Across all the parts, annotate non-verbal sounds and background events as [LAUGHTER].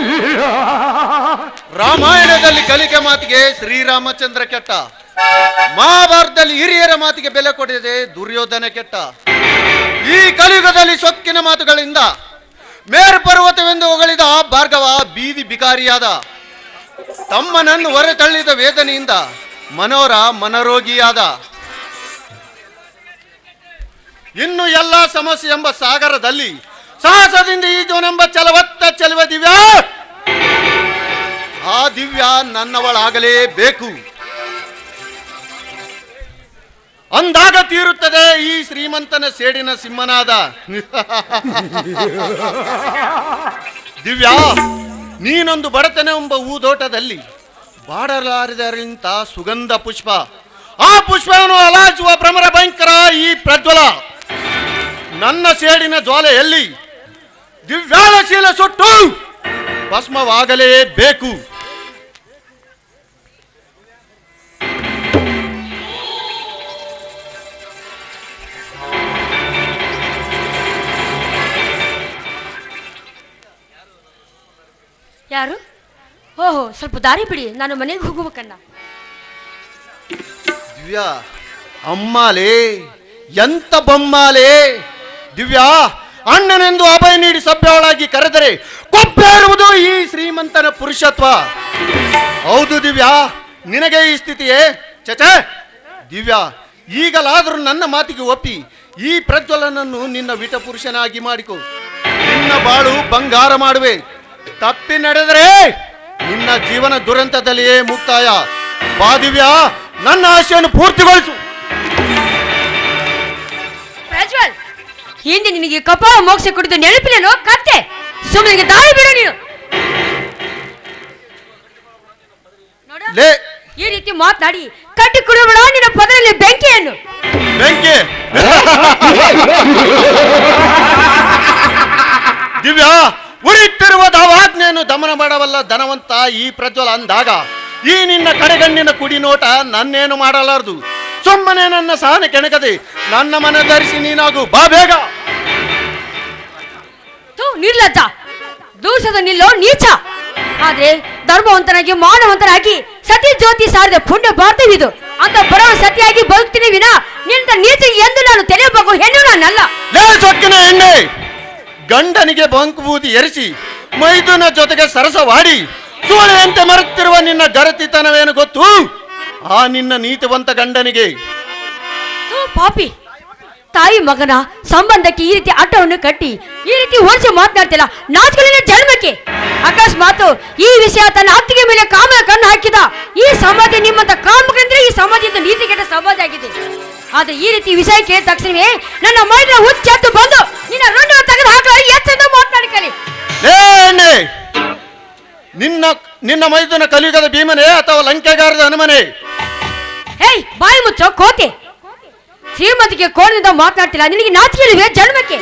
Yeah. ರಾಮಾಯಣದಲ್ಲಿ ಕಲಿಕೆ ಮಾತಿಗೆ ಶ್ರೀರಾಮಚಂದ್ರ ಕೆಟ್ಟ. ಮಹಾಭಾರತದಲ್ಲಿ ಹಿರಿಯರ ಮಾತಿಗೆ ಬೆಲೆ ಕೊಡದೆ ದುರ್ಯೋಧನ ಕೆಟ್ಟ. ಈ ಕಲಿಯುಗದಲ್ಲಿ ಸೊಕ್ಕಿನ ಮಾತುಗಳಿಂದ ಮೇರು ಪರ್ವತವೆಂದು ಹೊಗಳಿದ ಭಾರ್ಗವ ಬೀದಿ ಬಿಕಾರಿಯಾದ. ತಮ್ಮನನ್ನು ಹೊರತಳ್ಳಿದ ವೇದನೆಯಿಂದ ಮನೋರ ಮನರೋಗಿಯಾದ. ಇನ್ನು ಎಲ್ಲ ಸಮಸ್ಯೆ ಎಂಬ ಸಾಗರದಲ್ಲಿ ಸಾಹಸದಿಂದ ಈಜುವನೆಂಬ ಚಲವತ್ತ ಚಲುವ ದಿವ್ಯ ಆ ದಿವ್ಯ ನನ್ನವಳಾಗಲೇಬೇಕು. ಅಂದಾಗ ತೀರುತ್ತದೆ ಈ ಶ್ರೀಮಂತನ ಸೇಡಿನ ಸಿಂಹನಾದ. [LAUGHS] ದಿವ್ಯಾ, ನೀನೊಂದು ಬಡತನ ಎಂಬ ಊದೋಟದಲ್ಲಿ ಬಾಡಲಾರದರಿಂತ ಸುಗಂಧ ಪುಷ್ಪ. ಆ ಪುಷ್ಪವನ್ನು ಅಲಾಚುವ ಭ್ರಮರ ಭಯಂಕರ ಈ ಪ್ರಜ್ವಲ. ನನ್ನ ಸೇಡಿನ ಜ್ವಾಲೆಯಲ್ಲಿ ದಿವ್ಯಾಳಶೀಲ ಸುಟ್ಟು ಭಸ್ಮವಾಗಲೇಬೇಕು. ಯಾರು? ಓಹೋ, ಸ್ವಲ್ಪ ದಾರಿ ಬಿಡಿ. ನಾನು ಮನೆಗೆ ಹೋಗಬೇಕಣ್ಣ ದಿವ್ಯಾ, ಅಮ್ಮಾಲೆ, ಎಂತ ಬೊಮ್ಮಾಲೆ? ದಿವ್ಯಾ, ಅಣ್ಣನೆಂದು ಅಭಯ ನೀಡಿ ಸಭ್ಯವಳಾಗಿ ಕರೆದರೆ ಕೊಪ್ಪೇರುವುದು ಈ ಶ್ರೀಮಂತನ ಪುರುಷತ್ವ. ಹೌದು ದಿವ್ಯಾ, ನಿನಗೆ ಈ ಸ್ಥಿತಿಯೇ? ಚಚೆ ದಿವ್ಯಾ, ಈಗಲಾದರೂ ನನ್ನ ಮಾತಿಗೆ ಒಪ್ಪಿ, ಈ ಪ್ರಜ್ವಲನನ್ನು ನಿನ್ನ ವಿಟ ಪುರುಷನಾಗಿ ಮಾಡಿಕೊ. ನಿನ್ನ ಬಾಳು ಬಂಗಾರ ಮಾಡುವೆ. ತಪ್ಪಿ ನಡೆದರೆ ನಿನ್ನ ಜೀವನ ದುರಂತದಲ್ಲಿಯೇ ಮುಕ್ತಾಯ. ಬಾ ದಿವ್ಯಾ ನನ್ನ ಆಶೆಯನ್ನು ಪೂರ್ತಿಗೊಳಿಸು. ಪ್ರಜ್ವಲ್ ಹಿಂದೆ ನಿನಗೆ ಕಪ ಮೋಕ್ಷ ಕುಡಿದು ನೆನಪಿನೇನೋ ಕತ್ತೆ? ಸುಮ್ಮನೆ ದಾರಿ ಬಿಡು ನೀನು. ನೋಡು, ಲೇ. ಈ ರೀತಿ ಮಾತನಾಡಿ ಕಟ್ಟಿ ಕುಡಿಬೇಡ ನಿನ್ನ ಪದರಲ್ಲಿ ದಾವಾಜ್ಞೆಯನ್ನು ದಮನ ಮಾಡವಲ್ಲ ಧನವಂತ ಈ ಪ್ರಜ್ವಲ ಅಂದಾಗ ಈ ನಿನ್ನ ಕಡೆಗಣ್ಣಿನ ಕುಡಿ ನೋಟ ನನ್ನೇನು ಮಾಡಲಾರದು? ಸುಮ್ಮನೆ ನನ್ನ ಸಹನೆ ಕೆಣಕದೆ ನನ್ನ ಮನ ಧರಿಸಿ ನೀನಾಗು ಬಾ ಬೇಗ. ನಿರ್ಲಜ್ಜ. ದೂಷದ ನಿಲ್ಲೋ ನೀಚ. ಆದ್ರೆ ಧರ್ಮವಂತನಾಗಿ ಮಾನವಂತನಾಗಿ ಸತಿ ಜ್ಯೋತಿ ಸಾರಿದ ಪುಣ್ಯ ಭಾರತವಿದು ಅಂತ ಬರೋ ಸತಿಯಾಗಿ ಬದುಕ್ತೀನಿ ವಿನ. ನಿನ್ನ ನೀಚ ಎಂದು ನಾನು ತೆರೆಯಬೇಕು ಹೆಣ್ಣು ನಾನಲ್ಲ ಸೊಕ್ಕಿನ ಎಣ್ಣೆ. ಗಂಡನಿಗೆ ಬಂಕು ಬೂದಿ ಎರಸಿ ಮೈದುನ ಜೊತೆಗೆ ಸರಸವಾಡಿ ಸೂಳೆಯಂತೆ ಮರುತ್ತಿರುವ ನಿನ್ನ ಗರತಿತನವೇನು ಗೊತ್ತು? ಆ ನಿನ್ನ ನೀತಿವಂತ ಗಂಡನಿಗೆ. ಪಾಪಿ. ತಾಯಿ ಮಗನ ಸಂಬಂಧಕ್ಕೆ ಈ ರೀತಿ ಆಟವನ್ನು ಕಟ್ಟಿ, ಈ ರೀತಿ ಹೋಲಿಸಿ ಮಾತನಾಡ್ತಿಲ್ಲ. ನಾಚಿಕೆಲಿನ ಜನ್ಮಕ್ಕೆ. ಅಕಸ್ಮಾತ್ ಈ ವಿಷಯ ತನ್ನ ಅತ್ತಿಗೆ ಮೇಲೆ ಕಾಮನ ಕಣ್ಣು ಹಾಕಿದ. ಈ ಸಮಾಜ ನಿಮ್ಮಂತ ಕಾಮಕಂದ್ರೆ ಈ ಸಮಾಜದ ನೀತಿ ಕೆಟ್ಟ ಸಮಾಜ ಆಗಿದೆ. ಆದ್ರೆ ಈ ರೀತಿ ವಿಷಯ ಕೇಳಿದ ತಕ್ಷಣವೇ ನನ್ನ ಮೈನ ಹುಚ್ಚೆತ್ತು ಬಂದು ನಿನ್ನ ರಂಡು ತೆಗೆದು ಹಾಕಲು ಎಚ್ಚೆಂದು ಮಾತನಾಡಿಕಲಿ ಲೇ ಎಣ್ಣೆ ನಿನ್ನ ನಿನ್ನ ಮೈದುನ ಕಲಿಯುಗದ ಭೀಮನೇ ಅಥವಾ ಲಂಕೆಗಾರದ ಹನುಮನೆ? ಹೇಯ್ ಬಾಯಿ ಮುಚ್ಚೋ ಕೋತಿ. ಶ್ರೀಮತಿಗೆ ಕೋಣದಿಂದ ಮಾತನಾಡ್ತಿಲ್ಲ. ನಿನಗೆ ನಾಚಿಕೆ ಜನ್ಮಕ್ಕೆ?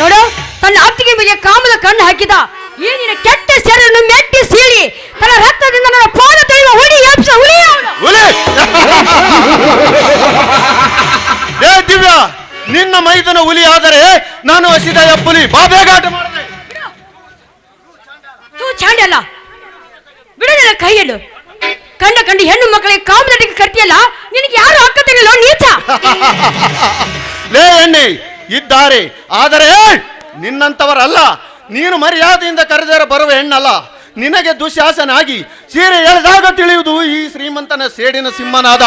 ನೋಡು ತನ್ನ ಅತ್ತಿಗೆ ಮೇಲೆ ಕಾಮದ ಕಣ್ಣು ಹಾಕಿದ. ಈ ನಿನ್ನ ಕೆಟ್ಟ ಸೆರನ್ನು ಮೆಟ್ಟಿ ಸೀಳಿ. ತನ್ನ ರಕ್ತದಿಂದ ನನ್ನ ಪಾದ ತೊಳೆಯುವ ಹುಲಿ ಯಾಪ್ಸ ಹುಲಿ ಹುಲಿ! ಏ ದಿವ್ಯ ನಿನ್ನ ಮೈದನ ಹುಲಿ ಆದರೆ ನಾನು ಹಸಿದ ಎಪ್ಪುಲಿ ಬಾಬೇಗಾಟ ತೂ ಚಾಂಡಲ್ಲ ಬಿಡೋದಿಲ್ಲ ಕೈಯಲ್ಲು ಕಂಡ ಕಂಡು ಹೆಣ್ಣು ಮಕ್ಕಳಿಗೆ ಕಾಮದಟಿಗೆ ಕರ್ತಿಯಲ್ಲ? ನಿನಗೆ ಯಾರು ಹಕ್ಕ ನೀಚ? [LAUGHS] ಲೇ ಇದ್ದಾರೆ. ಆದರೆ ನಿನ್ನಂತವರಲ್ಲ ನೀನು ಮರ್ಯಾದೆಯಿಂದ ಕರೆದರ ಬರುವ ಹೆಣ್ಣಲ್ಲ. ನಿನಗೆ ದುಶಾಸನಾಗಿ ಸೀರೆ ಎಳೆದಾಗ ತಿಳಿಯುವುದು ಈ ಶ್ರೀಮಂತನ ಸೇಡಿನ ಸಿಂಹನಾದ.